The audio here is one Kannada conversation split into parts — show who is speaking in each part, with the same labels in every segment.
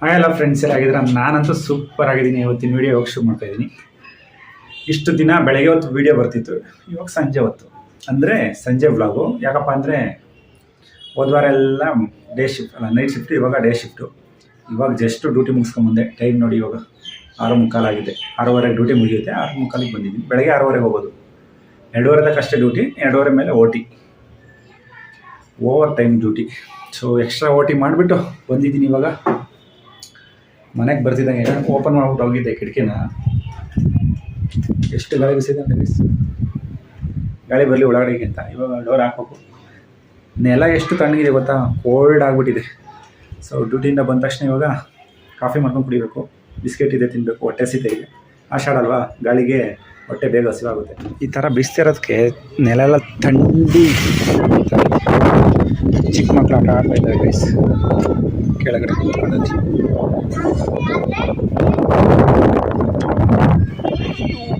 Speaker 1: ಹಾಯ್ ಎಲ್ಲ ಫ್ರೆಂಡ್ಸ್ ಎಲ್ಲ ಆಗಿದ್ರೆ ನಾನಂತೂ ಸೂಪರ್ ಆಗಿದ್ದೀನಿ. ಇವತ್ತಿನ ವೀಡಿಯೋ ಇವಾಗ ಶುರು ಮಾಡ್ತಾ ಇದ್ದೀನಿ? ಇಷ್ಟು ದಿನ ಬೆಳಗ್ಗೆ ಹೊತ್ತು ವೀಡಿಯೋ ಬರ್ತಿತ್ತು. ಇವಾಗ ಸಂಜೆ ಹೊತ್ತು. ಅಂದರೆ ಸಂಜೆ ವ್ಲಾಗು ಯಾಕಪ್ಪ ಅಂದರೆ ಹೋದ್ವಾರ ಎಲ್ಲ ಡೇ ಶಿಫ್ಟ್ ಅಲ್ಲ ನೈಟ್ ಶಿಫ್ಟು ಇವಾಗ ಡೇ ಶಿಫ್ಟು ಇವಾಗ ಜಸ್ಟ್ ಡ್ಯೂಟಿ ಮುಗಿಸ್ಕೊಂಬಂದೆ. ಟೈಮ್ ನೋಡಿ ಇವಾಗ ಆರು ಮುಕ್ಕಾಲಾಗಿದೆ ಆರೂವರೆಗೆ ಡ್ಯೂಟಿ ಮುಗಿಯುತ್ತೆ. ಆರು ಮುಕ್ಕಾಲಿಗೆ ಬಂದಿದ್ದೀನಿ. ಬೆಳಗ್ಗೆ ಆರೂವರೆಗೆ ಹೋಗೋದು. ಎರಡೂವರೆ ಅಷ್ಟೇ ಡ್ಯೂಟಿ ಎರಡೂವರೆ ಮೇಲೆ O T overtime duty so extra O T ಮಾಡಿಬಿಟ್ಟು ಬಂದಿದ್ದೀನಿ ಇವಾಗ. ಮನೆಗೆ ಬರ್ತಿದ್ದಂಗೆ ಓಪನ್ ಮಾಡ್ಬಿಟ್ಟು ಹೋಗಿದ್ದೆ ಕಿಟಕಿನ. ಎಷ್ಟು ಗಾಳಿ ಬಿಸಿದೆ ಅಂದರೆ ಗಾಳಿ ಬರಲಿ ಒಳಗಡೆಗೆ ಇವಾಗ ಡೋರ್ ಹಾಕ್ಬೇಕು. ನೆಲ ಎಷ್ಟು ತಣ್ಣಗಿದೆ ಗೊತ್ತಾ? ಕೋಲ್ಡ್ ಆಗಿಬಿಟ್ಟಿದೆ. ಸೊ ಡ್ಯೂಟಿಯಿಂದ ಬಂದ ತಕ್ಷಣ ಇವಾಗ ಕಾಫಿ ಮಾಡ್ಕೊಂಡು ಕುಡಿಬೇಕು. ಬಿಸ್ಕೆಟ್ ಇದೆ ತಿನ್ನಬೇಕು ಹೊಟ್ಟೆ ಸೀತೆ ಇದೆ. ಆಷಾಢ ಗಾಳಿಗೆ ಹೊಟ್ಟೆ ಬೇಗ ಹಸಿವಾಗುತ್ತೆ. ಈ ಥರ ಬಿಸ್ತಿರೋದಕ್ಕೆ ನೆಲ ಎಲ್ಲ ಥಂಡಿ. ಚಿಕ್ಕ ಮಕ್ಕಳು ಆಟ ಆಡ್ತಾ ಇದ್ದಾರೆ ಗೈಸ್ ಕೆಳಗಡೆ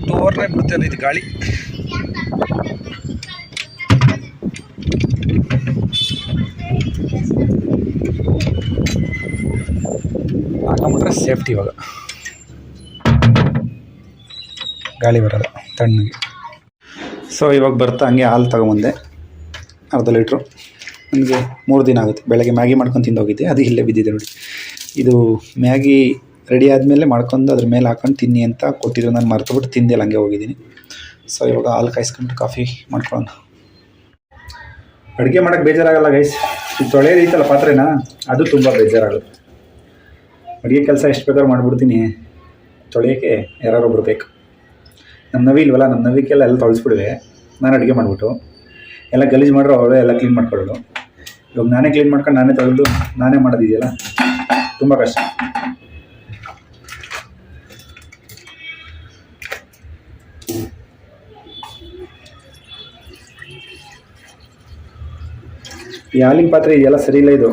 Speaker 1: ಡೋರ್ನೇ ಬಿಡುತ್ತೆ ಇದು ಗಾಳಿ. ಹಾಕೊಂಬಿಟ್ರೆ ಸೇಫ್ಟಿ ಇವಾಗ. ಗಾಳಿ ಬರೋದು ತಣ್ಣಗೆ. ಸೊ ಇವಾಗ ಬರ್ತಾ ಹಂಗೆ ಹಾಲು ತಗೊಂಬಂದೆ, ಅರ್ಧ ಲೀಟ್ರು. ನನಗೆ ಮೂರು ದಿನ ಆಗುತ್ತೆ. ಬೆಳಗ್ಗೆ ಮ್ಯಾಗಿ ಮಾಡ್ಕೊಂಡು ತಿಂದು ಹೋಗಿದ್ದೆ ಅದು ಇಲ್ಲೇ ಬಿದ್ದಿದೆ ನೋಡಿ. ಇದು ಮ್ಯಾಗಿ ರೆಡಿ ಆದಮೇಲೆ ಮಾಡ್ಕೊಂಡು ಅದ್ರ ಮೇಲೆ ಹಾಕೊಂಡು ತಿನ್ನಿ ಅಂತ ಕೊಟ್ಟಿದ್ರು. ನಾನು ಮರ್ತುಬಿಟ್ಟು ತಿಂದೆಲ್ಲ, ಹಂಗೆ ಹೋಗಿದ್ದೀನಿ. ಸೊ ಇವಾಗ ಹಾಲು ಕಾಯಿಸ್ಕೊಂಡು ಕಾಫಿ ಮಾಡ್ಕೊಳ್ಳೋಣ. ಅಡುಗೆ ಮಾಡೋಕ್ಕೆ ಬೇಜಾರಾಗಲ್ಲ ಗೈಸ್ ಇದು ತೊಳೆಯೋದು ಐತಲ್ಲ ಪಾತ್ರೆನ, ಅದು ತುಂಬ ಬೇಜಾರಾಗುತ್ತೆ. ಅಡುಗೆ ಕೆಲಸ ಎಷ್ಟು ಬೇಕಾದ್ರೂ ಮಾಡಿಬಿಡ್ತೀನಿ. ತೊಳೆಯೋಕ್ಕೆ ಯಾರೊಬ್ರು ಬೇಕು. ನಮ್ಮ ನವಿ ಇಲ್ವಲ್ಲ ನಮ್ಮ ನವಿಕೆಲ್ಲ ಎಲ್ಲ ತೊಳೆಸ್ಬಿಡುವೆ ನಾನು ಅಡುಗೆ ಮಾಡಿಬಿಟ್ಟು. ಎಲ್ಲ ಗಲೀಜು ಮಾಡಿರೋ ಅವಳು ಎಲ್ಲ ಕ್ಲೀನ್ ಮಾಡ್ಕೊಳ್ಳೋದು ಇವಾಗ ನಾನೇ ಕ್ಲೀನ್ ಮಾಡ್ಕೊಂಡು ನಾನೇ ತೊಳೆದು ನಾನೇ ಮಾಡೋದಿದೆಯಲ್ಲ? ತುಂಬ ಕಷ್ಟ. ಈ ಹಾಲಿನ ಪಾತ್ರೆ ಇದೆಲ್ಲ ಸರಿ ಇಲ್ಲ ಇದು.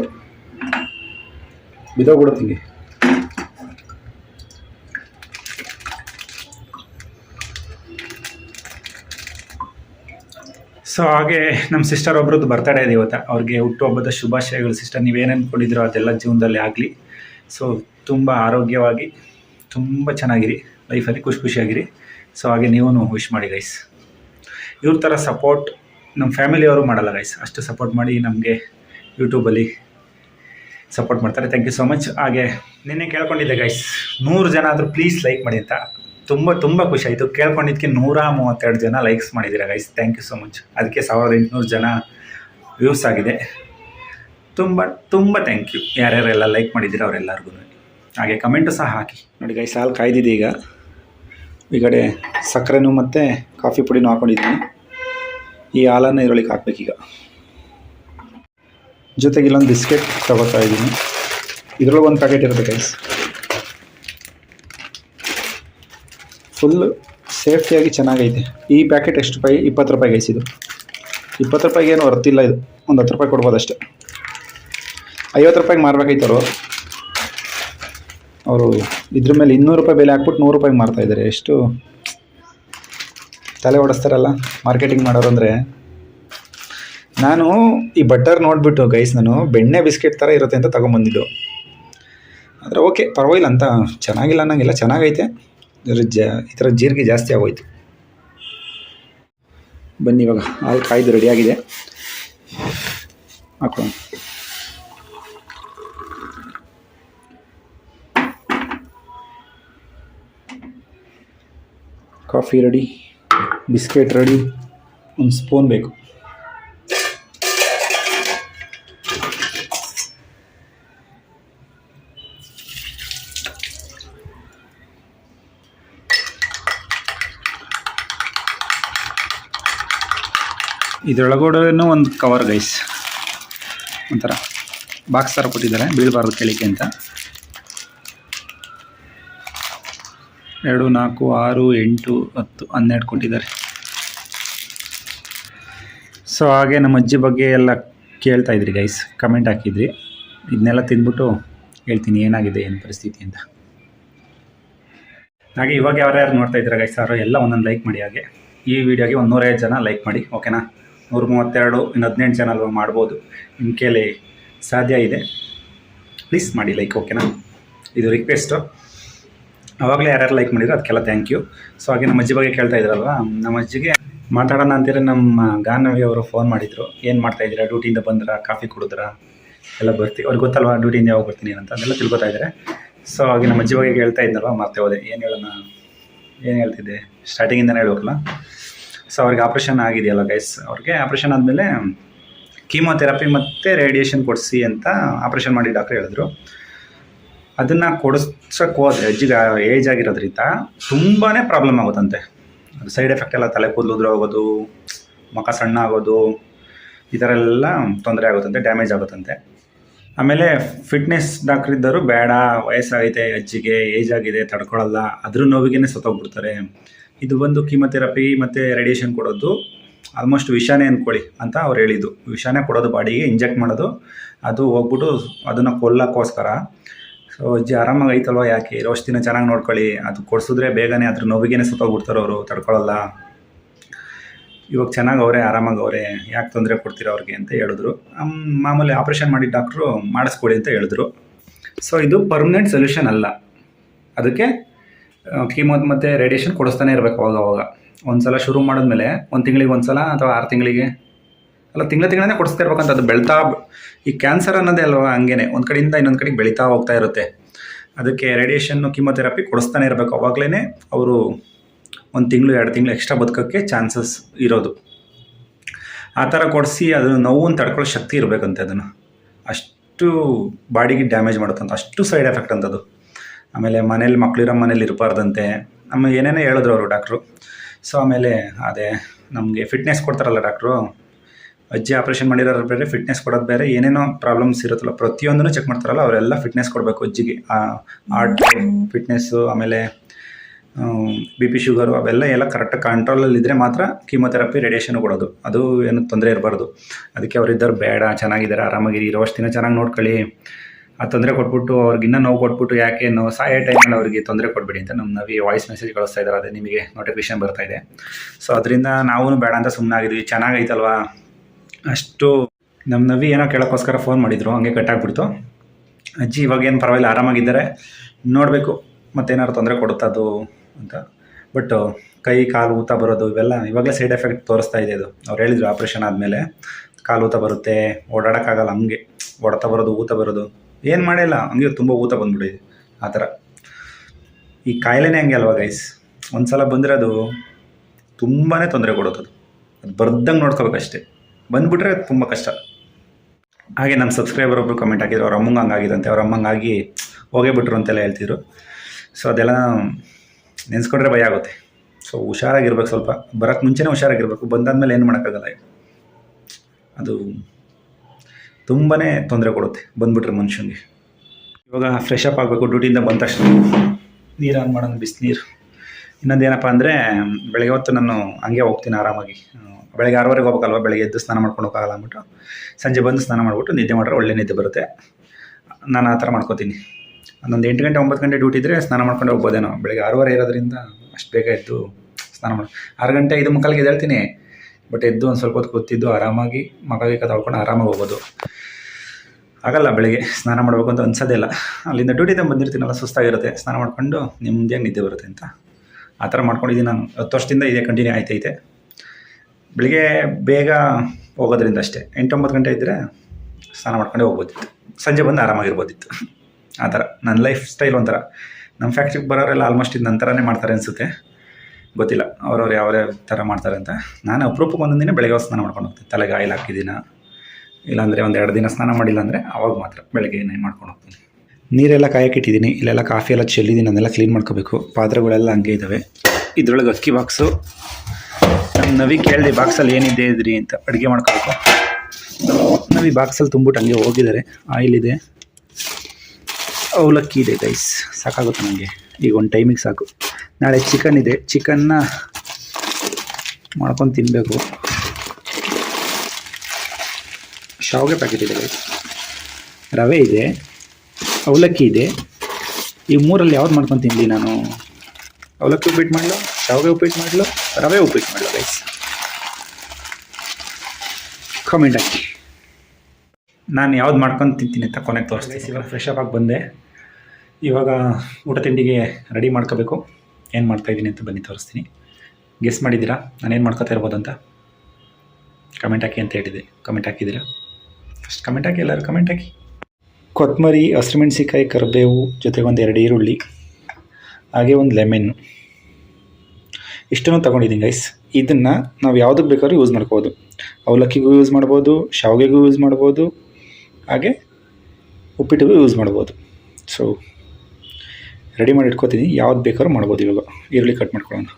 Speaker 1: ಬಿದೋಗ್ಬಿಡುತ್ತೀನಿ ಸೊ ಹಾಗೆ ನಮ್ಮ ಸಿಸ್ಟರ್ ಒಬ್ರದ್ದು ಬರ್ತಡೇ ಇದೆ ಇವತ್ತು. ಅವ್ರಿಗೆ ಹುಟ್ಟುಹಬ್ಬದ ಶುಭಾಶಯಗಳು ಸಿಸ್ಟರ್ ನೀವೇನು ಅಂದ್ಕೊಂಡಿದ್ದೀರೋ ಅದೆಲ್ಲ ಜೀವನದಲ್ಲಿ ಆಗಲಿ. ಸೊ ತುಂಬ ಆರೋಗ್ಯವಾಗಿ ತುಂಬ ಚೆನ್ನಾಗಿರಿ. ಲೈಫಲ್ಲಿ ಖುಷಿ ಖುಷಿಯಾಗಿರಿ. ಸೊ ಹಾಗೆ ನೀವು ವಿಶ್ ಮಾಡಿ ಗೈಸ್ ಇವ್ರ ಥರ ಸಪೋರ್ಟ್ ನಮ್ಮ ಫ್ಯಾಮಿಲಿಯವರು ಮಾಡಲ್ಲ ಗೈಸ್ ಅಷ್ಟು ಸಪೋರ್ಟ್ ಮಾಡಿ ನಮಗೆ ಯೂಟ್ಯೂಬಲ್ಲಿ ಸಪೋರ್ಟ್ ಮಾಡ್ತಾರೆ. ಥ್ಯಾಂಕ್ ಯು ಸೊ ಮಚ್ ಹಾಗೆ ನಿನ್ನೆ ಕೇಳ್ಕೊಂಡಿದ್ದೆ ಗೈಸ್ ನೂರು ಜನ ಆದರೂ ಪ್ಲೀಸ್ ಲೈಕ್ ಮಾಡಿ ಅಂತ. ತುಂಬ ತುಂಬ ಖುಷಿ ಆಯಿತು. ಕೇಳ್ಕೊಂಡಿದ್ದಕ್ಕೆ ನೂರ ಮೂವತ್ತೆರಡು ಜನ ಲೈಕ್ಸ್ ಮಾಡಿದ್ದೀರಾ guys thank you so much ಅದಕ್ಕೆ ಸಾವಿರದ ಎಂಟುನೂರು ಜನ ವ್ಯೂಸ್ ಆಗಿದೆ. ತುಂಬ ತುಂಬ ಥ್ಯಾಂಕ್ ಯು ಯಾರ್ಯಾರೆಲ್ಲ ಲೈಕ್ ಮಾಡಿದ್ದೀರ ಅವರೆಲ್ಲರಿಗೂ. ಹಾಗೆ ಕಮೆಂಟು ಸಹ ಹಾಕಿ. ನೋಡಿ ಗೈಸ್ ಹಾಲು ಕಾಯ್ದಿದೆ ಈಗ. ಈ ಕಡೆ ಸಕ್ಕರೆನೂ ಮತ್ತು ಕಾಫಿ ಪುಡಿನೂ ಹಾಕ್ಕೊಂಡಿದ್ದೀನಿ ಈ ಹಾಲನ್ನು ಇದರೊಳಗೆ ಹಾಕ್ಬೇಕೀಗ. ಜೊತೆಗೆ ಇಲ್ಲೊಂದು ಬಿಸ್ಕೆಟ್ ತಗೋತಾ ಇದ್ದೀನಿ. ಇದರೊಳಗೆ ಒಂದು ಪ್ಯಾಕೆಟ್ ಇರುತ್ತೆ ಗೈಸ್ ಫುಲ್ ಸೇಫ್ಟಿಯಾಗಿ ಚೆನ್ನಾಗೈತೆ. ಈ ಪ್ಯಾಕೆಟ್ ಎಷ್ಟು ರೂಪಾಯಿ? ಇಪ್ಪತ್ತು ರೂಪಾಯಿ ಗೈಸ್ ಇದು. ಇಪ್ಪತ್ತು ರೂಪಾಯಿಗೆ ಏನು ವರ್ತಿಲ್ಲ ಇದು. ಒಂದು ಹತ್ತು ರೂಪಾಯಿ ಕೊಡ್ಬೋದು ಅಷ್ಟೇ ಐವತ್ತು ರೂಪಾಯಿಗೆ ಮಾರ್ಬೇಕಾಯ್ತವರು ಅವರು ಇದ್ರ ಮೇಲೆ ಇನ್ನೂರು ರೂಪಾಯಿ ಬೆಲೆ ಹಾಕ್ಬಿಟ್ಟು ನೂರು ರೂಪಾಯಿಗೆ ಮಾರ್ತಾಯಿದ್ದಾರೆ ಎಷ್ಟು ತಲೆ ಓಡಿಸ್ತಾರಲ್ಲ ಮಾರ್ಕೆಟಿಂಗ್ ಮಾಡೋರು ಅಂದರೆ. ನಾನು ಈ ಬಟರ್ ನೋಡಿಬಿಟ್ಟು ಗೈಸ್ ನಾನು ಬೆಣ್ಣೆ ಬಿಸ್ಕೆಟ್ ಥರ ಇರುತ್ತೆ ಅಂತ ತೊಗೊಂಬಂದಿದ್ದು. ಆದರೆ ಓಕೆ, ಪರವಾಗಿಲ್ಲ ಅಂತ ಚೆನ್ನಾಗಿಲ್ಲ ಅನ್ನಂಗಿಲ್ಲ, ಚೆನ್ನಾಗೈತೆ. ಜ, ಈ ಥರ ಜೀರಿಗೆ ಜಾಸ್ತಿ ಆಗೋಯ್ತು. ಬನ್ನಿ ಇವಾಗ ಹಾಲು ಕಾಯ್ದು ರೆಡಿಯಾಗಿದೆ ಹಾಕೊಳ್ಳೋಣ ಕಾಫಿ ರೆಡಿ, ಬಿಸ್ಕೆಟ್ ರೆಡಿ, ಒಂದು ಸ್ಪೂನ್ ಬೇಕು. ಇದರೊಳಗಡೆನೂ ಒಂದು ಕವರ್ ಗೈಸ್ ಒಂಥರ ಬಾಕ್ಸ್ ಥರ ಕೊಟ್ಟಿದ್ದಾರೆ, ಬೀಳಬಾರ್ದು ಕೇಳಿಕೆ ಅಂತ. ಎರಡು, ನಾಲ್ಕು, ಆರು, ಎಂಟು, ಹತ್ತು, ಹನ್ನೆರಡು ಕೊಟ್ಟಿದ್ದಾರೆ. ಸೊ ಹಾಗೆ ನಮ್ಮ ಅಜ್ಜಿ ಬಗ್ಗೆ ಎಲ್ಲ ಕೇಳ್ತಾ ಇದ್ರಿ ಗೈಸ್ ಕಮೆಂಟ್ ಹಾಕಿದ್ರಿ. ಇದನ್ನೆಲ್ಲ ತಿಂದ್ಬಿಟ್ಟು ಹೇಳ್ತೀನಿ ಏನಾಗಿದೆ, ಏನು ಪರಿಸ್ಥಿತಿ ಅಂತ. ಹಾಗೆ ಇವಾಗ ಯಾರ್ಯಾರು ನೋಡ್ತಾ ಇದ್ದೀರಾ ಗೈಸ್ ಅವರು ಎಲ್ಲ ಒಂದೊಂದು ಲೈಕ್ ಮಾಡಿ ಹಾಗೆ. ಈ ವಿಡಿಯೋಗೆ ಒಂದು ನೂರೈದು ಜನ ಲೈಕ್ ಮಾಡಿ ಓಕೆನಾ ನೂರ ಮೂವತ್ತೆರಡು ಇನ್ನು ಹದಿನೆಂಟು ಜನ ಅಲ್ವಾ ಮಾಡ್ಬೋದು. ನಿಮ್ಮ ಕೈಲಿ ಸಾಧ್ಯ ಇದೆ. ಪ್ಲೀಸ್ ಮಾಡಿ ಲೈಕ್ ಓಕೆನಾ ಇದು ರಿಕ್ವೆಸ್ಟು ಅವಾಗಲೇ ಯಾರ್ಯಾರು ಲೈಕ್ ಮಾಡಿದ್ರು ಅದಕ್ಕೆಲ್ಲ ಥ್ಯಾಂಕ್ ಯು ಸೊ ಹಾಗೆ ನಮ್ಮ ಅಜ್ಜಿ ಬಗ್ಗೆ ಕೇಳ್ತಾ ಇದ್ರಲ್ವ? ನಮ್ಮ ಅಜ್ಜಿಗೆ ಮಾತಾಡೋಣ ಅಂತೀರ ನಮ್ಮ ಗಾನವಿ ಅವರು ಫೋನ್ ಮಾಡಿದರು. ಏನು ಮಾಡ್ತಾ ಇದ್ದೀರಾ? ಡ್ಯೂಟಿಯಿಂದ ಬಂದ್ರ? ಕಾಫಿ ಕುಡಿದ್ರಾ? ಎಲ್ಲ ಬರ್ತೀವಿ ಅವ್ರಿಗೆ ಗೊತ್ತಲ್ವಾ ಡ್ಯೂಟಿಯಿಂದ ಯಾವಾಗ ಬರ್ತೀನಿ ಅಂತ ಅದೆಲ್ಲ ತಿಳ್ಕೊತಾ ಇದ್ದಾರೆ. ಸೊ ಹಾಗೆ ನಮ್ಮ ಅಜ್ಜಿ ಬಗ್ಗೆ ಹೇಳ್ತಾ ಇದ್ನಲ್ವ? ಮತ್ತೆ ಹೋದೆ. ಏನು ಹೇಳೋಣ? ಏನು ಹೇಳ್ತಿದ್ದೆ? ಸ್ಟಾರ್ಟಿಂಗಿಂದನೇ ಹೇಳ್ಬೇಕಲ್ಲ? ಸೊ ಅವ್ರಿಗೆ ಆಪ್ರೇಷನ್ ಆಗಿದೆಯಲ್ಲ ಗೈಸ್ ಅವ್ರಿಗೆ ಆಪ್ರೇಷನ್ ಆದಮೇಲೆ ಕೀಮೋಥೆರಪಿ ಮತ್ತು ರೇಡಿಯೇಷನ್ ಕೊಡಿಸಿ ಅಂತ ಆಪ್ರೇಷನ್ ಮಾಡಿ ಡಾಕ್ಟ್ರ್ ಹೇಳಿದ್ರು. ಅದನ್ನು ಕೊಡಿಸಕ್ ಹೋದ್ರೆ ಅಜ್ಜಿಗೆ ಏಜ್ ಆಗಿರೋದ್ರಿಂದ ತುಂಬಾ ಪ್ರಾಬ್ಲಮ್ ಆಗುತ್ತಂತೆ. ಸೈಡ್ ಎಫೆಕ್ಟ್ ಎಲ್ಲ ತಲೆ ಕೂದಲು ಉದುರೋಗೋದು ಮುಖ ಸಣ್ಣ ಆಗೋದು, ಈ ಥರ ಎಲ್ಲ ತೊಂದರೆ ಆಗುತ್ತಂತೆ ಡ್ಯಾಮೇಜ್ ಆಗುತ್ತಂತೆ. ಆಮೇಲೆ ಫಿಟ್ನೆಸ್ ಡಾಕ್ಟ್ರ್ ಇದ್ದರು ಬೇಡ, ವಯಸ್ಸಾಗೈತೆ, ಅಜ್ಜಿಗೆ ಏಜ್ ಆಗಿದೆ ತಡ್ಕೊಳ್ಳಲ್ಲ ಅದ್ರ ನೋವಿಗೆ ಸತ್ತೋಗ್ಬಿಡ್ತಾರೆ. ಇದು ಬಂದು ಕೀಮೊಥೆರಪಿ ಮತ್ತು ರೇಡಿಯೇಷನ್ ಕೊಡೋದು ಆಲ್ಮೋಸ್ಟ್ ವಿಷಾನೇ ಅಂದ್ಕೊಳ್ಳಿ ಅಂತ ಅವ್ರು ಹೇಳಿದ್ದು. ವಿಷಾನೇ ಕೊಡೋದು ಬಾಡಿಗೆ ಇಂಜೆಕ್ಟ್ ಮಾಡೋದು, ಅದು ಹೋಗ್ಬಿಟ್ಟು ಅದನ್ನು ಕೊಲ್ಲಕ್ಕೋಸ್ಕರ ಸೊ ಅಜ್ಜಿ ಆರಾಮಾಗಿ ಐತಲ್ವ ಯಾಕೆ? ಇರೋಷ್ಟು ದಿನ ಚೆನ್ನಾಗಿ ನೋಡ್ಕೊಳ್ಳಿ. ಅದು ಕೊಡಿಸಿದ್ರೆ ಬೇಗನೆ ಅದ್ರ ನೋವಿಗೆ ಸತ್ತೋಗ್ಬಿಡ್ತಾರೆ ಅವರು ತಡ್ಕೊಳ್ಳಲ್ಲ ಇವಾಗ ಚೆನ್ನಾಗಿ ಅವರೇ, ಆರಾಮಾಗಿ ಅವರೇ. ಯಾಕೆ ತೊಂದರೆ ಕೊಡ್ತೀರ ಅವ್ರಿಗೆ ಅಂತ ಹೇಳಿದ್ರು. ಮಾಮೂಲಿ ಆಪ್ರೇಷನ್ ಮಾಡಿದ ಡಾಕ್ಟ್ರು ಮಾಡಿಸ್ಕೊಳ್ಳಿ ಅಂತ ಹೇಳಿದ್ರು. ಸೊ ಇದು ಪರ್ಮನೆಂಟ್ ಸೊಲ್ಯೂಷನ್ ಅಲ್ಲ. ಅದಕ್ಕೆ ಕೀಮೋ ಮತ್ತು ರೇಡಿಯೇಷನ್ ಕೊಡಿಸ್ತಾನೆ ಇರಬೇಕು ಅವಾಗ ಅವಾಗ ಒಂದು ಸಲ ಶುರು ಮಾಡಿದ್ಮೇಲೆ ಒಂದು ತಿಂಗಳಿಗೆ ಒಂದು ಸಲ ಅಥವಾ ಆರು ತಿಂಗಳಿಗೆ? ಅಲ್ಲ, ತಿಂಗಳ ತಿಂಗಳೇ ಕೊಡಿಸ್ತಾ ಇರ್ಬೇಕಂತ ಅದು ಬೆಳ್ತಾ ಈ ಕ್ಯಾನ್ಸರ್ ಅನ್ನೋದೇ ಅಲ್ವಾ, ಹಂಗೇನೆ. ಒಂದು ಕಡೆಯಿಂದ ಇನ್ನೊಂದು ಕಡೆಗೆ ಬೆಳೀತಾ ಹೋಗ್ತಾ ಇರುತ್ತೆ. ಅದಕ್ಕೆ ರೇಡಿಯೇಷನ್ನು ಕೀಮೊಥೆರಪಿ ಕೊಡಿಸ್ತಾನೆ ಇರಬೇಕು. ಅವಾಗಲೇ ಅವರು ಒಂದು ತಿಂಗಳು, ಎರಡು ತಿಂಗಳು ಎಕ್ಸ್ಟ್ರಾ ಬದುಕೋಕ್ಕೆ ಚಾನ್ಸಸ್ ಇರೋದು. ಆ ಥರ ಕೊಡಿಸಿ ಅದು ನೋವನ್ನು ತಡ್ಕೊಳ್ಳೋ ಶಕ್ತಿ ಇರಬೇಕಂತೆ ಅದನ್ನು. ಅಷ್ಟು ಬಾಡಿಗೆ ಡ್ಯಾಮೇಜ್ ಮಾಡುತ್ತಂತ, ಅಷ್ಟು ಸೈಡ್ ಎಫೆಕ್ಟ್ ಅಂತದು. ಆಮೇಲೆ ಮನೇಲಿ ಮಕ್ಕಳಿರೋ ಮನೇಲಿ ಇರಬಾರ್ದಂತೆ. ನಮ್ಮ ಏನೇನೋ ಹೇಳಿದ್ರು ಅವರು ಡಾಕ್ಟ್ರು. ಸೊ ಆಮೇಲೆ ಅದೇ ನಮಗೆ ಫಿಟ್ನೆಸ್ ಕೊಡ್ತಾರಲ್ಲ ಡಾಕ್ಟ್ರು ಅಜ್ಜಿ ಆಪ್ರೇಷನ್ ಮಾಡಿರೋರು ಬೇರೆ ಫಿಟ್ನೆಸ್ ಕೊಡೋದು ಬೇರೆ ಏನೇನೋ ಪ್ರಾಬ್ಲಮ್ಸ್ ಇರುತ್ತಲ್ಲ ಪ್ರತಿಯೊಂದನ್ನು ಚೆಕ್ ಮಾಡ್ತಾರಲ್ಲ ಅವರೆಲ್ಲ ಫಿಟ್ನೆಸ್ ಕೊಡಬೇಕು ಅಜ್ಜಿಗೆ. ಆರ್ಟ್ ಫಿಟ್ನೆಸ್ಸು ಆಮೇಲೆ ಬಿ ಪಿ ಶುಗರು ಅವೆಲ್ಲ ಎಲ್ಲ ಕರೆಕ್ಟ್ ಕಂಟ್ರೋಲಲ್ಲಿ ಇದ್ದರೆ ಮಾತ್ರ ಕೀಮೊಥೆರಪಿ ರೇಡಿಯೇಷನ್ ಕೊಡೋದು. ಅದು ಏನು ತೊಂದರೆ ಇರಬಾರ್ದು. ಅದಕ್ಕೆ ಅವರಿದ್ದರು ಬೇಡ ಚೆನ್ನಾಗಿದ್ದಾರೆ ಆರಾಮಾಗಿರಿ ಇರೋಷ್ಟು ದಿನ ಚೆನ್ನಾಗಿ ನೋಡ್ಕೊಳ್ಳಿ. ಆ ತೊಂದರೆ ಕೊಟ್ಬಿಟ್ಟು ಅವ್ರಿಗಿನ್ನ ನೋವು ಕೊಟ್ಬಿಟ್ಟು ಯಾಕೆ ನೋವು ಸಾಯೋ ಟೈಮಲ್ಲಿ ಅವರಿಗೆ ತೊಂದರೆ ಕೊಡಬೇಡಿ ಅಂತ ನಮ್ಮ ನವಿ ವಾಯ್ಸ್ ಮೆಸೇಜ್ ಕಳಿಸ್ತಾ ಇದ್ದಾರೆ ಅದೇ ನಿಮಗೆ ನೋಟಿಫಿಕೇಶನ್ ಬರ್ತಾ ಇದೆ. ಸೊ ಅದರಿಂದ ನಾವು ಬೇಡ ಅಂತ ಸುಮ್ಮನೆ ಆಗಿದ್ವಿ ಚೆನ್ನಾಗೈತಲ್ವಾ? ಅಷ್ಟು ನಮ್ಮ ನವಿ ಏನೋ ಕೇಳೋಕ್ಕೋಸ್ಕರ ಫೋನ್ ಮಾಡಿದ್ರು, ಹಂಗೆ ಕಟ್ಟಾಗ್ಬಿಡ್ತು. ಅಜ್ಜಿ ಇವಾಗ ಏನು ಪರವಾಗಿಲ್ಲ, ಆರಾಮಾಗಿದ್ದಾರೆ. ನೋಡಬೇಕು, ಮತ್ತೇನಾದ್ರು ತೊಂದರೆ ಕೊಡುತ್ತಾ ಅದು ಅಂತ. ಬಟ್ ಕೈ, ಕಾಲು ಊತ ಬರೋದು, ಇವೆಲ್ಲ ಇವಾಗಲೇ ಸೈಡ್ ಎಫೆಕ್ಟ್ ತೋರಿಸ್ತಾ ಇದೆ ಅದು ಅವ್ರು ಹೇಳಿದ್ರು ಆಪ್ರೇಷನ್ ಆದಮೇಲೆ. ಕಾಲು ಊತ ಬರುತ್ತೆ, ಓಡಾಡೋಕ್ಕಾಗಲ್ಲ ಹಂಗೆ. ಹೊಡೆತ ಬರೋದು, ಊತ ಬರೋದು. ಏನು ಮಾಡಿಲ್ಲ, ಹಂಗೆ ತುಂಬ ಊತ ಬಂದ್ಬಿಟ್ಟಿದೆ, ಆ ಥರ. ಈ ಕಾಯಿಲೆನೇ ಹಂಗೆ ಅಲ್ವಾ ಗೈಸ್ ಒಂದು ಸಲ ಬಂದರೆ ಅದು ತುಂಬಾ ತೊಂದರೆ ಕೊಡುತ್ತದು ಅದು ಬರ್ದಂಗೆ ನೋಡ್ಕೋಬೇಕಷ್ಟೇ. ಬಂದುಬಿಟ್ರೆ ತುಂಬ ಕಷ್ಟ. ಹಾಗೆ ನಮ್ಮ ಸಬ್ಸ್ಕ್ರೈಬರ್ ಒಬ್ಬರು ಕಮೆಂಟ್ ಹಾಕಿದ್ರು, ಅವ್ರ ಅಮ್ಮಂಗೆ ಹಂಗಾಗಿದಂತೆ ಅವ್ರ ಅಮ್ಮಂಗೆ ಆಗಿ ಹೋಗೇ ಬಿಟ್ರು ಅಂತೆಲ್ಲ ಹೇಳ್ತಿದ್ರು. ಸೊ ಅದೆಲ್ಲ ನೆನೆಸ್ಕೊಂಡ್ರೆ ಭಯ ಆಗುತ್ತೆ. ಸೊ ಹುಷಾರಾಗಿರ್ಬೇಕು ಸ್ವಲ್ಪ. ಬರೋಕ್ಕೆ ಮುಂಚೆನೇ ಹುಷಾರಾಗಿರ್ಬೇಕು. ಬಂದಾದ್ಮೇಲೆ ಏನು ಮಾಡೋಕ್ಕಾಗಲ್ಲ ಅದು ತುಂಬಾ ತೊಂದರೆ ಕೊಡುತ್ತೆ ಬಂದ್ಬಿಟ್ರೆ ಮನುಷ್ಯನಿಗೆ ಇವಾಗ ಫ್ರೆಶ್ ಅಪ್ ಆಗಬೇಕು, ಡ್ಯೂಟಿಯಿಂದ ಬಂದ ತಕ್ಷಣ. ನೀರು ಆನ್ ಮಾಡೋಣ ಬಿಸಿನೀರು ಇನ್ನೊಂದು ಏನಪ್ಪ ಅಂದರೆ, ಬೆಳಗ್ಗೆ ಹೊತ್ತು ನಾನು ಹಂಗೆ ಹೋಗ್ತೀನಿ ಆರಾಮಾಗಿ. ಬೆಳಗ್ಗೆ ಆರೂವರೆಗೆ ಹೋಗ್ಬೇಕಲ್ವ? ಬೆಳಗ್ಗೆ ಎದ್ದು ಸ್ನಾನ ಮಾಡ್ಕೊಂಡು ಹೋಗಲ್ಲ ಅಂದ್ಬಿಟ್ಟು ಸಂಜೆ ಬಂದು ಸ್ನಾನ ಮಾಡಿಬಿಟ್ಟು ನಿದ್ದೆ ಮಾಡಿದ್ರೆ ಒಳ್ಳೆ ನಿದ್ದೆ ಬರುತ್ತೆ. ನಾನು ಆ ಥರ ಮಾಡ್ಕೋತೀನಿ. ಒಂದೊಂದು ಎಂಟು ಗಂಟೆ, ಒಂಬತ್ತು ಗಂಟೆ ಡ್ಯೂಟಿ ಇದ್ದರೆ ಸ್ನಾನ ಮಾಡ್ಕೊಂಡು ಹೋಗ್ಬೋದೇನೋ. ಬೆಳಗ್ಗೆ ಆರೂವರೆ ಇರೋದ್ರಿಂದ ಅಷ್ಟು ಬೇಗ ಎದ್ದು ಸ್ನಾನ ಮಾಡಿ, ಆರು ಗಂಟೆ ಐದು ಮುಕ್ಕಾಲಿಗೆ ಎದ್ದೇಳ್ತೀನಿ. ಬಟ್ ಎದ್ದು ಒಂದು ಸ್ವಲ್ಪ ಹೊತ್ತು ಕೂತಿದ್ದು ಆರಾಮಾಗಿ ಮಗಳಿಗೆ ತೊಳ್ಕೊಂಡು ಆರಾಮಾಗಿ ಹೋಗ್ಬೋದು ಆಗಲ್ಲ ಬೆಳಗ್ಗೆ ಸ್ನಾನ ಮಾಡಬೇಕು ಅಂತ ಅನ್ಸೋದೇ ಇಲ್ಲ. ಅಲ್ಲಿಂದ ಡ್ಯೂಟಿಯಿಂದ ಬಂದಿರ್ತೀನಲ್ಲ, ಸುಸ್ತಾಗಿರುತ್ತೆ. ಸ್ನಾನ ಮಾಡಿಕೊಂಡು ನಿಮ್ಮದೇ ನಿದ್ದೆ ಬರುತ್ತೆ ಅಂತ. ಆ ಥರ ಮಾಡ್ಕೊಂಡಿದ್ದೀನಿ ನಾನು. ಹತ್ತು ವರ್ಷದಿಂದ ಇದೇ ಕಂಟಿನ್ಯೂ ಆಯ್ತೈತೆ. ಬೆಳಿಗ್ಗೆ ಬೇಗ ಹೋಗೋದ್ರಿಂದ ಅಷ್ಟೇ. ಎಂಟೊಂಬತ್ತು ಗಂಟೆ ಇದ್ದರೆ ಸ್ನಾನ ಮಾಡ್ಕೊಂಡೇ ಹೋಗ್ಬೋದಿತ್ತು. ಸಂಜೆ ಬಂದು ಆರಾಮಾಗಿರ್ಬೋದಿತ್ತು. ಆ ಥರ. ನನ್ನ ಲೈಫ್ ಸ್ಟೈಲ್ ಒಂಥರ. ನಮ್ಮ ಫ್ಯಾಕ್ಟ್ರಿಗೆ ಬರೋರೆಲ್ಲ ಆಲ್ಮೋಸ್ಟ್ ಇದು ನಂತರನೇ ಮಾಡ್ತಾರೆ ಅನಿಸುತ್ತೆ. ಗೊತ್ತಿಲ್ಲ. ಅವ್ರವ್ರು ಯಾವ ಯಾವ ಥರ ಮಾಡ್ತಾರೆ ಅಂತ. ನಾನು ಅಪರೂಪಕ್ಕೆ ಒಂದೊಂದು ದಿನ ಬೆಳಗ್ಗೆ ಸ್ನಾನ ಮಾಡ್ಕೊಂಡು ಹೋಗ್ತೀನಿ. ತಲೆಗೆ ಆಯಿಲ್ ಹಾಕಿದ್ದೀನ ಇಲ್ಲಾಂದರೆ ಒಂದು ಎರಡು ದಿನ ಸ್ನಾನ ಮಾಡಿಲ್ಲ ಅಂದರೆ ಅವಾಗ ಮಾತ್ರ ಬೆಳಗ್ಗೆ ಏನೇ ಮಾಡ್ಕೊಂಡು ಹೋಗ್ತೀನಿ. ನೀರೆಲ್ಲ ಕಾಯಕ್ಕೆ ಇಟ್ಟಿದ್ದೀನಿ. ಇಲ್ಲೆಲ್ಲ ಕಾಫಿ ಎಲ್ಲ ಚೆಲ್ಲಿದ್ದೀನಿ. ಅದನ್ನೆಲ್ಲ ಕ್ಲೀನ್ ಮಾಡ್ಕೋಬೇಕು. ಪಾತ್ರೆಗಳೆಲ್ಲ ಹಂಗೆ ಇದ್ದಾವೆ ಇದ್ರೊಳಗೆ ಅಕ್ಕಿ ಬಾಕ್ಸು ನವಿ ಕೇಳಿದೆ ಬಾಕ್ಸಲ್ಲಿ ಏನಿದೆ ಇದ್ರಿ? ಅಂತ ಅಡುಗೆ ಮಾಡ್ಕೋಬೇಕು. ನವಿ ಬಾಕ್ಸಲ್ಲಿ ತುಂಬಿಟ್ಟು ಹಂಗೆ ಹೋಗಿದ್ದಾರೆ. ಆಯಿಲ್ ಇದೆ ಅವಲಕ್ಕಿ ಇದೆ ಗೈಸ್ ಸಾಕಾಗುತ್ತೆ ನನಗೆ ಈಗ ಒಂದು ಟೈಮಿಗೆ ಸಾಕು. ನಾಳೆ ಚಿಕನ್ ಇದೆ. ಚಿಕನ್ನ ಮಾಡ್ಕೊಂಡು ತಿನ್ನಬೇಕು ಶಾವಿಗೆ ಪ್ಯಾಕೆಟ್ ಇದೆ ಗೈಸ್ ರವೆ ಇದೆ. ಅವಲಕ್ಕಿ ಇದೆ. ಈ ಮೂರಲ್ಲಿ ಯಾವ್ದು ಮಾಡ್ಕೊಂಡು ತಿನ್ನಲಿ ನಾನು? ಅವಲಕ್ಕಿ ಉಪ್ಪಿಟ್ಟು ಮಾಡಲು? ಶಾವಿಗೆ ಉಪ್ಪಿಟ್ಟು ಮಾಡಲು ರವೆ ಉಪ್ಪಿಟ್ಟು ಮಾಡಲು ಗೈಸ್ ಕಮೆಂಟ್ ಹಾಕಿ ನಾನು ಯಾವ್ದು ಮಾಡ್ಕೊಂಡು ತಿಂತೀನಿ ಅಂತ ಕೊನೆಗೆ ತೋರಿಸ್ತೀನಿ. ಇವಾಗ ಫ್ರೆಶ್ ಅಪ್ ಆಗಿ ಬಂದೆ. ಇವಾಗ ಊಟ ತಿಂಡಿಗೆ ರೆಡಿ ಮಾಡ್ಕೋಬೇಕು. ಏನು ಮಾಡ್ತಾಯಿದ್ದೀನಿ ಅಂತ ಬನ್ನಿ ತೋರಿಸ್ತೀನಿ. ಗೆಸ್ ಮಾಡಿದ್ದೀರಾ? ನಾನೇನು ಮಾಡ್ಕೊತಾ ಇರ್ಬೋದು ಅಂತ ಕಮೆಂಟ್ ಹಾಕಿ ಅಂತ ಹೇಳಿದೆ. ಕಮೆಂಟ್ ಹಾಕಿದ್ದೀರಾ? ಫಸ್ಟ್ ಕಮೆಂಟ್ ಹಾಕಿ ಎಲ್ಲರೂ ಕಮೆಂಟ್ ಹಾಕಿ. ಕೊತ್ತಂಬರಿ ಹಸಿಮೆಣ್ಸಿಕಾಯಿ ಕರಿಬೇವು ಜೊತೆಗೆ ಒಂದು ಎರಡು ಈರುಳ್ಳಿ ಹಾಗೆ ಒಂದು ಲೆಮೆನ್ನು ಇಷ್ಟನ್ನು ತೊಗೊಂಡಿದ್ದೀನಿ ಗೈಸ್ ಇದನ್ನು ನಾವು ಯಾವುದಕ್ಕೆ ಬೇಕಾದ್ರೂ ಯೂಸ್ ಮಾಡ್ಕೋಬೋದು. ಅವಲಕ್ಕಿಗೂ ಯೂಸ್ ಮಾಡ್ಬೋದು, ಶಾವಿಗೆಗೂ ಯೂಸ್ ಮಾಡ್ಬೋದು, ಹಾಗೆ ಉಪ್ಪಿಟ್ಟಿಗೂ ಯೂಸ್ ಮಾಡ್ಬೋದು. ಸೊ ರೆಡಿ ಮಾಡಿ ಇಟ್ಕೋತೀನಿ. ಯಾವ್ದು ಬೇಕಾದ್ರೂ ಮಾಡ್ಬೋದು ಇವಾಗ. ಈರುಳ್ಳಿ ಕಟ್ ಮಾಡ್ಕೊಳ್ಳೋಣ.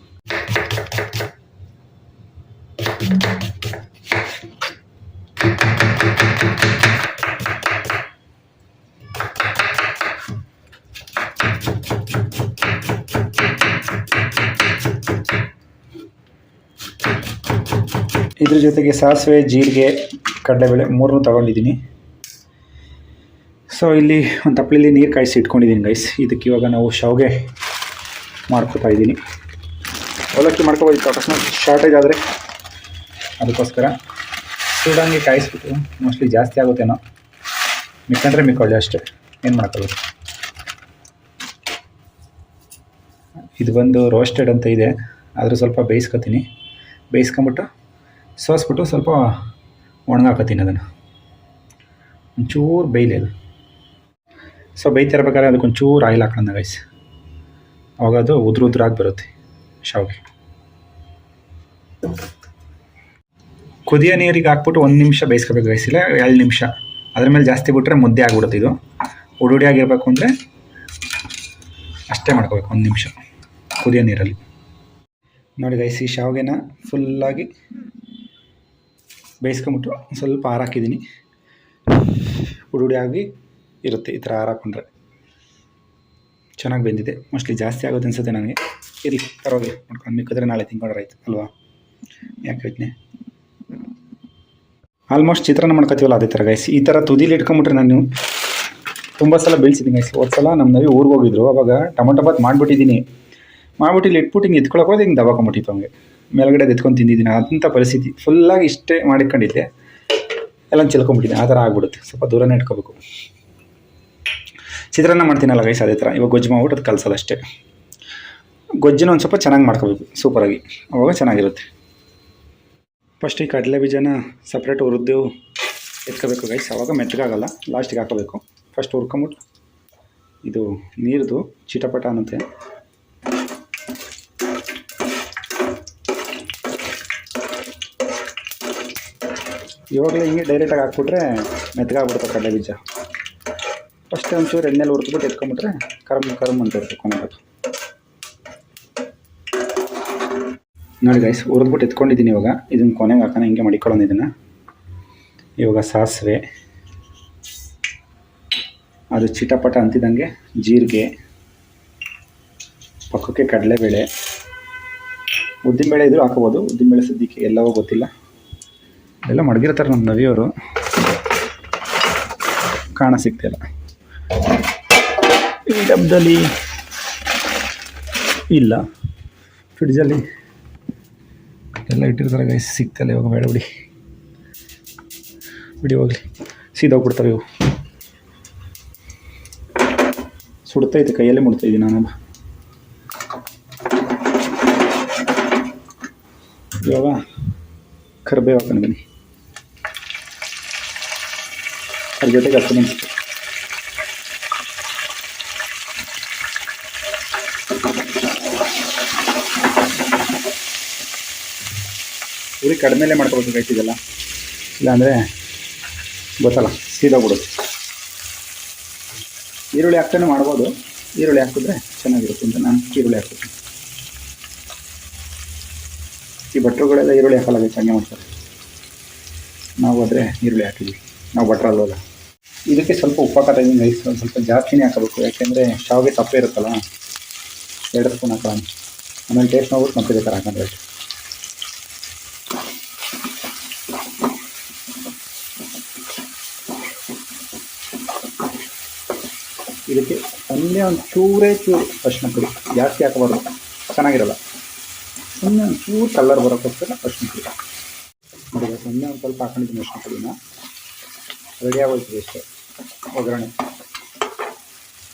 Speaker 1: ಇದ್ರ ಜೊತೆಗೆ ಸಾಸಿವೆ, ಜೀರಿಗೆ, ಕಡಲೆಬೇಳೆ ಮೂರನ್ನೂ ತೊಗೊಂಡಿದ್ದೀನಿ. ಸೊ ಇಲ್ಲಿ ಒಂದು ತಪ್ಪಲಲ್ಲಿ ನೀರು ಕಾಯಿಸಿ ಇಟ್ಕೊಂಡಿದ್ದೀನಿ ಗೈಸ್ ಇದಕ್ಕೆ ಇವಾಗ ನಾವು ಶಾವಿಗೆ ಮಾಡ್ಕೋತಾ ಇದ್ದೀನಿ. ಅವಲಕ್ಕಿ ಮಾಡ್ಕೋಬೋದಿತ್ತು ಅಕಸ್ಮಾತ್ ಶಾರ್ಟೇಜ್ ಆದರೆ. ಅದಕ್ಕೋಸ್ಕರ ಸೂಡಂಗೆ ಕಾಯಿಸ್ಬಿಟ್ಟು ಮೋಸ್ಟ್ಲಿ ಜಾಸ್ತಿ ಆಗುತ್ತೇನೋ. ಮಿಕ್ಕಂಡ್ರೆ ಮಿಕ್ಕೊಳ್ಳಿ ಅಷ್ಟೇ. ಏನು ಮಾಡ್ಕೊಳ್ಳಿ ಇದು ಬಂದು ರೋಸ್ಟೆಡ್ ಅಂತ ಇದೆ. ಆದರೂ ಸ್ವಲ್ಪ ಬೇಯಿಸ್ಕೊತೀನಿ. ಬೇಯಿಸ್ಕೊಂಬಿಟ್ಟು ಸೋಸ್ಬಿಟ್ಟು ಸ್ವಲ್ಪ ಒಣಗಾಕತ್ತೀನಿ ಅದನ್ನು. ಒಂಚೂರು ಬೇಯಲಿ ಅದು ಸೊ ಬೇಯ್ತಿರ್ಬೇಕಾದ್ರೆ ಅದಕ್ಕೆ ಒಂಚೂರು ಆಯಿಲ್ ಹಾಕೋಣ ಗೈಸ್ ಅವಾಗ ಅದು ಉದುರು ಉದುರಾಗಿ ಬರುತ್ತೆ ಶಾವಿಗೆ. ಕುದಿಯೋ ನೀರಿಗೆ ಹಾಕ್ಬಿಟ್ಟು ಒಂದು ನಿಮಿಷ ಬೇಯಿಸ್ಕೋಬೇಕು ಇಲ್ಲ ಎರಡು ನಿಮಿಷ. ಅದ್ರ ಮೇಲೆ ಜಾಸ್ತಿ ಬಿಟ್ಟರೆ ಮುದ್ದೆ ಆಗ್ಬಿಡುತ್ತೆ ಇದು. ಉಡುಡಿ ಆಗಿರಬೇಕು ಅಂದರೆ ಅಷ್ಟೇ ಮಾಡ್ಕೋಬೇಕು ಒಂದು ನಿಮಿಷ ಕುದಿಯೋ ನೀರಲ್ಲಿ. ನೋಡಿ ಗೈಸಿ ಶಾವಿಗೆನ ಫುಲ್ಲಾಗಿ ಬೇಯಿಸ್ಕೊಂಬಿಟ್ಟು ಸ್ವಲ್ಪ ಹಾರಾಕಿದ್ದೀನಿ ಹಾಕಿದ್ದೀನಿ. ಉಡುಡಿ ಆಗಿ ಇರುತ್ತೆ ಈ ಥರ ಹಾರ ಹಾಕೊಂಡ್ರೆ. ಚೆನ್ನಾಗಿ ಬೆಂದಿದೆ. ಮೋಸ್ಟ್ಲಿ ಜಾಸ್ತಿ ಆಗುತ್ತೆ ಅನ್ಸುತ್ತೆ ನನಗೆ. ಇರಲಿ, ಪರವಾಗಿಲ್ಲ. ನೋಡ್ಕೊಂಡು ಮಿಕ್ಕಿದ್ರೆ ನಾಳೆ ತಿನ್ಕೊಂಡ್ರೆ ಆಯ್ತು, ಅಲ್ವಾ? ಯಾಕೆ ಯೋಚನೆ ಆಲ್ಮೋಸ್ಟ್ ಚಿತ್ರಾನ್ನ ಮಾಡ್ಕೊತೀವಲ್ಲ ಅದೇ ಥರ ಗೈಸ್ ಈ ಥರ ತುದಿಲಿ ಇಟ್ಕೊಂಬಿಟ್ರೆ ನಾನು ತುಂಬ ಸಲ ಬೆಳೆಸಿದ್ದೀನಿ ಗೈಸ್ ಒಂದು ಸಲ ನಮ್ಮ ನವಿ ಊರಿಗೆ ಹೋಗಿದ್ರು. ಅವಾಗ ಟೊಮೊಟೊ ಬಾತ್ ಮಾಡಿಬಿಟ್ಟಿದ್ದೀನಿ. ಮಾಡ್ಬಿಟ್ಟು ಇಲ್ಲಿ ಇಟ್ಬಿಟ್ಟು ಹಿಂಗೆ ಎತ್ಕೊಳಕ್ಕೆ ಹೋದ್ರೆ ಹಿಂಗೆ ದಬಾಕೊಂಬಿಟ್ಟಿತ್ತು ಹಂಗೆ. ಮೇಲ್ಗಡೆ ಎತ್ಕೊಂಡು ತಿಂದಿದ್ದೀನಿ. ಅಂಥ ಪರಿಸ್ಥಿತಿ ಫುಲ್ಲಾಗಿ ಇಷ್ಟೇ ಮಾಡಿಕೊಂಡಿದ್ದೆ ಎಲ್ಲ ಚಿಲ್ಕೊಂಬಿಟ್ಟಿದ್ದೆ. ಆ ಥರ ಆಗ್ಬಿಡುತ್ತೆ. ಸ್ವಲ್ಪ ದೂರನೇ ಇಟ್ಕೋಬೇಕು. ಚಿತ್ರಾನ್ನ ಮಾಡ್ತೀನಲ್ಲ ಗೈಸ್ ಅದೇ ಥರ. ಇವಾಗ ಗೊಜ್ಜು ಮಾಡ್ಬಿಟ್ಟು ಅದು ಕಲಸೋದಷ್ಟೇ. ಅಷ್ಟೇ ಗೊಜ್ಜನ್ನ ಒಂದು ಸ್ವಲ್ಪ ಚೆನ್ನಾಗಿ ಮಾಡ್ಕೋಬೇಕು. ಸೂಪರಾಗಿ ಅವಾಗ ಚೆನ್ನಾಗಿರುತ್ತೆ. ಫಸ್ಟ್ ಈ ಕಡಲೆ ಬೀಜನ ಸಪ್ರೇಟ್ ಹುರಿದು ಎತ್ಕೋಬೇಕು ಗೈಸ್ ಅವಾಗ ಮೆತ್ತಗಾಗಲ್ಲ. ಲಾಸ್ಟಿಗೆ ಹಾಕೋಬೇಕು ಫಸ್ಟ್ ಹುರ್ಕೊಂಬಿಟ್ಟು ಇದು ನೀರ್ದು ಚಿಟಪಟ ಅನ್ನುತ್ತೆ. ಇವಾಗಲೇ ಹಿಂಗೆ ಡೈರೆಕ್ಟಾಗಿ ಹಾಕ್ಬಿಟ್ರೆ ಮೆತ್ತಗಾಗ್ಬಿಡುತ್ತೆ ಕಡಲೆ ಬೀಜ. ಫಸ್ಟ್ ಒಂಚೂರು ಎಣ್ಣೆಲಿ ಹುರ್ಕೊಬಿಟ್ಟು ಎತ್ಕೊಂಬಿಟ್ರೆ ಕರಮ್ ಕರಮ್ ಅಂತ ಇರ್ತದೆ ಕೊನೆಗೆ ನೋಡಿ ಗೈಸ್ ಹುರಿದ್ಬಿಟ್ಟು ಎತ್ಕೊಂಡಿದ್ದೀನಿ ಇವಾಗ. ಇದನ್ನು ಕೊನೆಗೆ ಹಾಕೋಣ, ಹಿಂಗೆ ಮಡಿಕೊಳ್ಳೋಣ ಇದನ್ನು. ಇವಾಗ ಸಾಸಿವೆ, ಅದು ಚಿಟಪಟ ಅಂತಿದ್ದಂಗೆ ಜೀರಿಗೆ, ಪಕ್ಕಕ್ಕೆ ಕಡಲೆಬೇಳೆ. ಉದ್ದಿನಬೇಳೆ ಇದ್ರೂ ಹಾಕೋಬೋದು. ಉದ್ದಿನಬೇಳೆ ಸದ್ಯಕ್ಕೆ ಎಲ್ಲವೂ ಗೊತ್ತಿಲ್ಲ. ಎಲ್ಲ ಮಡಗಿರ್ತಾರೆ ನಮ್ಮ ನವಿಯವರು ಕಾಣ ಸಿಗ್ತಿಲ್ಲ ಈ ಡಬ್ಬದಲ್ಲಿ ಇಲ್ಲ. ಫ್ರಿಡ್ಜಲ್ಲಿ ಎಲ್ಲ ಇಟ್ಟಿರ್ತಾರೆ ಗೈಸ್ ಸಿಗ್ತಲ್ಲ ಇವಾಗ ಬೇಡ ಬಿಡಿ. ಬಿಡಿ ಹೋಗ್ಲಿ. ಸೀದೋಗ್ಬಿಡ್ತವೆ ಇವು. ಸುಡ್ತೈತೆ ಕೈಯಲ್ಲೇ ಮುಡ್ತಾ ಇದ್ದೀನಿ ನಾನು. ಇವಾಗ ಕರ್ಬೇವು ಹಾಕೊಂಡು ಬನ್ನಿ. ಅದ್ರ ಜೊತೆಗೆ ಹಸಿಮೆಣಸಿಗೆ ಉರಿ ಕಡಿಮೆಲೆ ಮಾಡ್ಕೋಬೇಕು ಗೈತಿದೆಲ್ಲ ಇಲ್ಲಾಂದರೆ ಗೊತ್ತಲ್ಲ ಸೀದೋಗ್ಬಿಡುತ್ತೆ ಈರುಳ್ಳಿ ಹಾಕ್ತಾನೆ ಮಾಡ್ಬೋದು. ಈರುಳ್ಳಿ ಹಾಕಿದ್ರೆ ಚೆನ್ನಾಗಿರುತ್ತೆ ಅಂತ ನಾನು ಈರುಳ್ಳಿ ಹಾಕ್ತೀನಿ. ಈ ಭಟ್ರುಗಳೆಲ್ಲ ಈರುಳ್ಳಿ ಹಾಕಲ್ಲ ಚೆನ್ನಾಗಿ ಮಾಡ್ತಾರೆ. ನಾವು ಆದರೆ ಈರುಳ್ಳಿ ಹಾಕಿದ್ವಿ. ನಾವು ಭಟ್ರಲ್ವಲ್ಲ. ಇದಕ್ಕೆ ಸ್ವಲ್ಪ ಉಪ್ಪಾಕ ಟೈಮಿಂಗ್ ಐಸ್ ಒಂದು ಸ್ವಲ್ಪ ಜಾಸ್ತಿನೇ ಹಾಕಬೇಕು. ಯಾಕೆಂದರೆ ಶಾವಿಗೆ ಸಪ್ಪೆ ಇರುತ್ತಲ್ಲ ಎರಡು ಸ್ಪೂನ್ ಹಾಕೋಣ ಆಮೇಲೆ ಟೇಸ್ಟ್ ನೋಡ್ಬಿಟ್ಟು ಮತ್ತೆ ಬೇಕಾರೆ ಹಾಕೊಂಡ್ರೆ ಇದಕ್ಕೆ ಒಂದೇ ಒಂದು ಚೂರೇ ಚೂರು ಅರ್ಶಿನ ಪುಡಿ. ಜಾಸ್ತಿ ಹಾಕಬಾರ್ದು, ಚೆನ್ನಾಗಿರಲ್ಲ. ಸುಮ್ಮನೆ ಒಂದು ಚೂರು ಕಲ್ಲರ್ ಬರೋಕ್ಕೋಸ್ಕರ ಪ್ರಶ್ನೆ ಪುಡಿ. ನೋಡಿ ಸುಮ್ಮನೆ ಒಂದು ಸ್ವಲ್ಪ ಹಾಕೊಂಡಿದ್ದೀನಿ ಅರ್ಶಿನ ಪುಡಿನ. ರೆಡಿ ಆಗೋಯ್ತು ಅಷ್ಟೇ ಒಗ್ಗರಣೆ.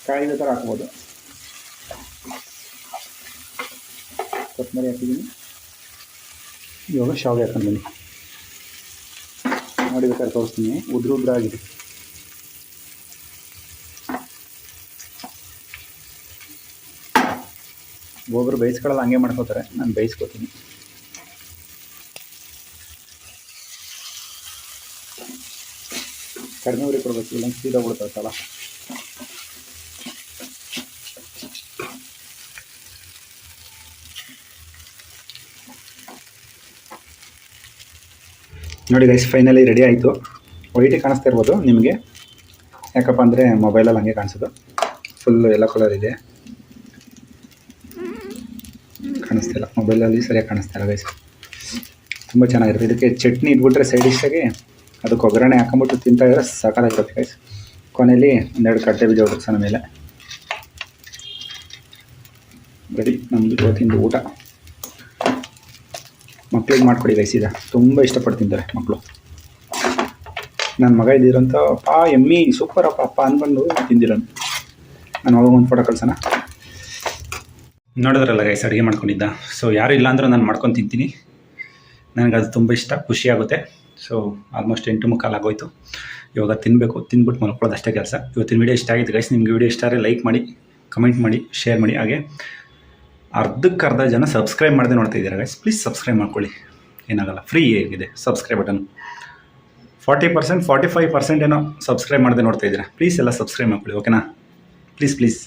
Speaker 1: ಕಾಯಿದ ಥರ ಹಾಕ್ಬೋದು. ಕೊತ್ತಂಬರಿ ಹಾಕಿದ್ದೀನಿ. ಇವಾಗ ಶಾವಿಗೆ ಹಾಕೊಂಡು ಬನ್ನಿ. ನೋಡಿ ಬೇಕಾದ್ರೆ ತೋರಿಸ್ತೀನಿ. ಉದ್ರ ಉದ್ರ ಆಗಿದೆ. ಒಬ್ಬರು ಬೇಯಿಸ್ಕೊಳ್ಳಲ್ಲ ಹಂಗೆ ಮಾಡ್ಕೋತಾರೆ. ನಾನು ಬೇಯಿಸ್ಕೊತೀನಿ. ಕಡಿಮೆ ಉರಿ ಕೊಡ್ಬೇಕು ಇಲ್ಲ ಸೀದಾ ಸಾಲ. ನೋಡಿ ಗೈಸ್ ಫೈನಲಿ ರೆಡಿ ಆಯಿತು. ವೈಟೇ ಕಾಣಿಸ್ತಾ ಇರ್ಬೋದು ನಿಮಗೆ. ಯಾಕಪ್ಪ ಅಂದರೆ ಮೊಬೈಲಲ್ಲಿ ಹಂಗೆ ಕಾಣಿಸೋದು. ಫುಲ್ಲು ಎಲ್ಲ ಕಲರ್ ಇದೆ. ಕಾಣಿಸ್ತಿಲ್ಲ ಮೊಬೈಲಲ್ಲಿ ಸರಿಯಾಗಿ ಕಾಣಿಸ್ತಾ ಇಲ್ಲ ಗೈಸ್ ತುಂಬ ಚೆನ್ನಾಗಿರುತ್ತೆ. ಇದಕ್ಕೆ ಚಟ್ನಿ ಇಟ್ಬಿಟ್ರೆ ಸೈಡ್ ಡಿಶ್ಶಾಗಿ ಅದಕ್ಕೆ ಒಗ್ಗರಣೆ ಹಾಕೊಂಬಿಟ್ಟು ತಿಂತಾ ಇದ್ರೆ ಸಾಕಾಗಿರುತ್ತೆ ಗೈಸ್ ಕೊನೆಯಲ್ಲಿ ಒಂದೆರಡು ಕಟ್ಟೆ ಬೀಜ ಸಣ್ಣ ಮೇಲೆ ರೆಡಿ ನಮ್ಮದು ಇವತ್ತಿಂದು ಊಟ. ಮಕ್ಳಿಗೆ ಮಾಡಿಕೊಡಿ ಗೈಸ್ ಇದೆ ತುಂಬ ಇಷ್ಟಪಟ್ಟು ತಿಂತಾರೆ ಮಕ್ಕಳು ನನ್ನ ಮಗ ಇದ್ದಿರಂತ ಅಪ್ಪ ಎಮ್ಮಿ ಸೂಪರ್ ಅಪ್ಪ ಅಪ್ಪ ಅಂದ್ಕೊಂಡು ತಿಂದಿರೋನು. ನಾನು ಅವಾಗ ಒಂದು ಫೋಟೋ ಕಳ್ಸೋಣ. ನೋಡಿದ್ರಲ್ಲ ಗೈಸ್ ಅಡುಗೆ ಮಾಡ್ಕೊಂಡಿದ್ದ. ಸೊ ಯಾರು ಇಲ್ಲ ಅಂದರೂ ನಾನು ಮಾಡ್ಕೊಂಡು ತಿಂತೀನಿ. ನನಗೆ ಅದು ತುಂಬ ಇಷ್ಟ, ಖುಷಿ ಆಗುತ್ತೆ. ಸೊ ಆಲ್ಮೋಸ್ಟ್ ಎಂಟು ಮುಕ್ಕಾಲು ಆಗೋಯ್ತು. ಇವಾಗ ತಿನ್ನಬೇಕು ತಿನ್ಬಿಟ್ಟು ಮಲ್ಕೊಳ್ಳೋದು ಅಷ್ಟೇ ಕೆಲಸ. ಇವತ್ತಿನ ವಿಡಿಯೋ ಇಷ್ಟ ಆಗಿತ್ತು ಗೈಸ್ ನಿಮಗೆ ವಿಡಿಯೋ ಇಷ್ಟ ಆದರೆ ಲೈಕ್ ಮಾಡಿ ಕಮೆಂಟ್ ಮಾಡಿ ಶೇರ್ ಮಾಡಿ. ಹಾಗೆ ಅರ್ಧಕ್ಕೆ ಅರ್ಧ ಜನ ಸಬ್ಸ್ಕ್ರೈಬ್ ಮಾಡದೆ ನೋಡ್ತಾ ಇದ್ದಾರೆ ಗೈಸ್ ಪ್ಲೀಸ್ ಸಬ್ಸ್ಕ್ರೈಬ್ ಮಾಡ್ಕೊಳ್ಳಿ. ಏನಾಗಲ್ಲ ಫ್ರೀ ಆಗಿದೆ subscribe button forty percent forty five percent ಏನೋ ಸಬ್ಸ್ಕ್ರೈಬ್ ಮಾಡದೆ ನೋಡ್ತಾ ಇದ್ದೀರಾ? ಪ್ಲೀಸ್ ಎಲ್ಲ ಸಬ್ಸ್ಕ್ರೈಬ್ ಮಾಡ್ಕೊಳ್ಳಿ ಓಕೆನಾ ಪ್ಲೀಸ್ ಪ್ಲೀಸ್